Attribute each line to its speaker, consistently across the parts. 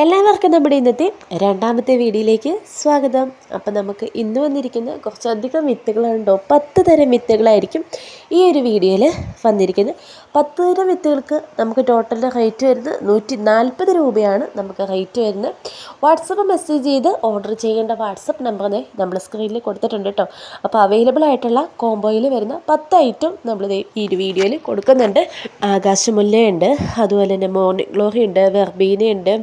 Speaker 1: എല്ലാവർക്കും നമ്മുടെ ഇന്നത്തെ രണ്ടാമത്തെ വീഡിയോയിലേക്ക് സ്വാഗതം. അപ്പം നമുക്ക് ഇന്ന് വന്നിരിക്കുന്ന കുറച്ചധികം വിത്തുകളുണ്ടോ പത്ത് തരം വിത്തുകളായിരിക്കും ഈ ഒരു വീഡിയോയിൽ വന്നിരിക്കുന്നത്. പത്ത് തരം വിത്തുകൾക്ക് നമുക്ക് ടോട്ടലിന്റെ റേറ്റ് വരുന്നത് നൂറ്റി നാൽപ്പത് രൂപയാണ് നമുക്ക് റേറ്റ് വരുന്നത്. വാട്സപ്പ് മെസ്സേജ് ചെയ്ത് ഓർഡർ ചെയ്യേണ്ട വാട്സപ്പ് നമ്പർ നമ്മൾ സ്ക്രീനിൽ കൊടുത്തിട്ടുണ്ട് കേട്ടോ. അപ്പോൾ അവൈലബിൾ ആയിട്ടുള്ള കോംബോയിൽ വരുന്ന പത്ത് ഐറ്റം നമ്മൾ ഈ ഒരു വീഡിയോയിൽ കൊടുക്കുന്നുണ്ട്. ആകാശമുല്ലയുണ്ട് അതുപോലെ തന്നെ മോർണിംഗ് ഗ്ലോറി ഉണ്ട് വെർബീനയുണ്ട്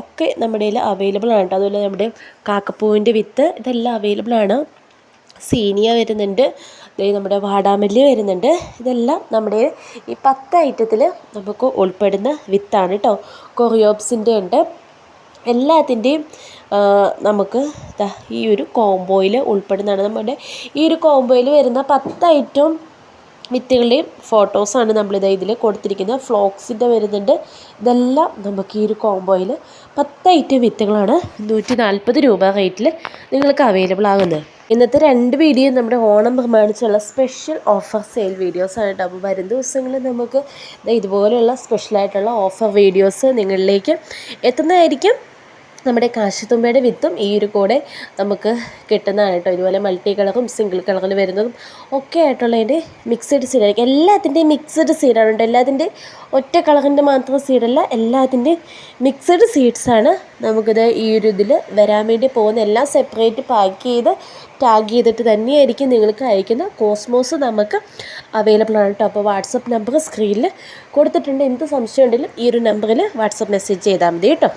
Speaker 1: ഒക്കെ നമ്മുടെ കയ്യിൽ അവൈലബിൾ ആണ് കേട്ടോ അതുപോലെ നമ്മുടെ കാക്കപ്പൂവിന്റെ വിത്ത് ഇതെല്ലാം അവൈലബിൾ ആണ്. സീനിയ വരുന്നുണ്ട്. നമ്മുടെ വാടാമല്ലി വരുന്നുണ്ട്. ഇതെല്ലാം നമ്മുടെ ഈ പത്ത് ഐറ്റത്തിൽ നമുക്ക് ഉൾപ്പെടുന്ന വിത്താണ് കേട്ടോ കൊറിയോപ്സിന്റെ ഉണ്ട്. എല്ലാത്തിന്റെയും നമുക്ക് ഈ ഒരു കോംബോയിൽ ഉൾപ്പെടുന്നതാണ്. നമ്മുടെ ഈ ഒരു കോംബോയിൽ വരുന്ന പത്ത് ഐറ്റം വിത്തുകളുടെയും ഫോട്ടോസാണ് നമ്മളിത് ഇതിൽ കൊടുത്തിരിക്കുന്നത്. ഫ്ലോക്സിന്റെ വരുന്നുണ്ട്. ഇതെല്ലാം നമുക്ക് ഈ ഒരു കോംബോയിൽ പത്ത് ഐറ്റം വിത്തുകളാണ്. നൂറ്റി നാൽപ്പത് രൂപ റേറ്റിൽ നിങ്ങൾക്ക് അവൈലബിൾ ആകുന്നത്. ഇന്നത്തെ രണ്ട് വീഡിയോ നമ്മുടെ ഓണം പ്രമാണിച്ചുള്ള സ്പെഷ്യൽ ഓഫർ സെയിൽ വീഡിയോസാണ് കേട്ടോ. അപ്പോൾ വരും ദിവസങ്ങളിൽ നമുക്ക് ഇതുപോലെയുള്ള സ്പെഷ്യലായിട്ടുള്ള ഓഫർ വീഡിയോസ് നിങ്ങളിലേക്ക് എത്തുന്നതായിരിക്കും. നമ്മുടെ കാശിത്തുമ്പയുടെ വിത്തും ഈ ഒരു കൂടെ നമുക്ക് കിട്ടുന്നതാണ് കേട്ടോ. ഇതുപോലെ മൾട്ടി കളറും സിംഗിൾ കളറിൽ വരുന്നതും ഒക്കെ ആയിട്ടുള്ള ആയിട്ടുള്ളതിന്റെ മിക്സഡ് സീഡായിരിക്കും എല്ലാത്തിന്റെയും മിക്സഡ് സീഡാണ് കേട്ടോ. എല്ലാത്തിന്റെയും ഒറ്റ കളറിന്റെ മാത്രം സീഡല്ല എല്ലാത്തിന്റെയും മിക്സഡ് സീഡ്സാണ് നമുക്കിത് ഈ ഒരു ഇതിൽ വരാൻ വേണ്ടി പോകുന്ന എല്ലാം സെപ്പറേറ്റ് പാക്ക് ചെയ്ത് ടാഗ് ചെയ്തിട്ട് തന്നെയായിരിക്കും നിങ്ങൾക്ക് അയക്കുന്ന കോസ്മോസ് നമുക്ക് അവൈലബിൾ ആണ് കേട്ടോ. അപ്പോൾ വാട്സപ്പ് നമ്പർ സ്ക്രീനിൽ കൊടുത്തിട്ടുണ്ട്. എന്ത് സംശയം ഉണ്ടെങ്കിലും ഈ ഒരു നമ്പറിൽ വാട്സപ്പ് മെസ്സേജ് ചെയ്താൽ മതി കേട്ടോ.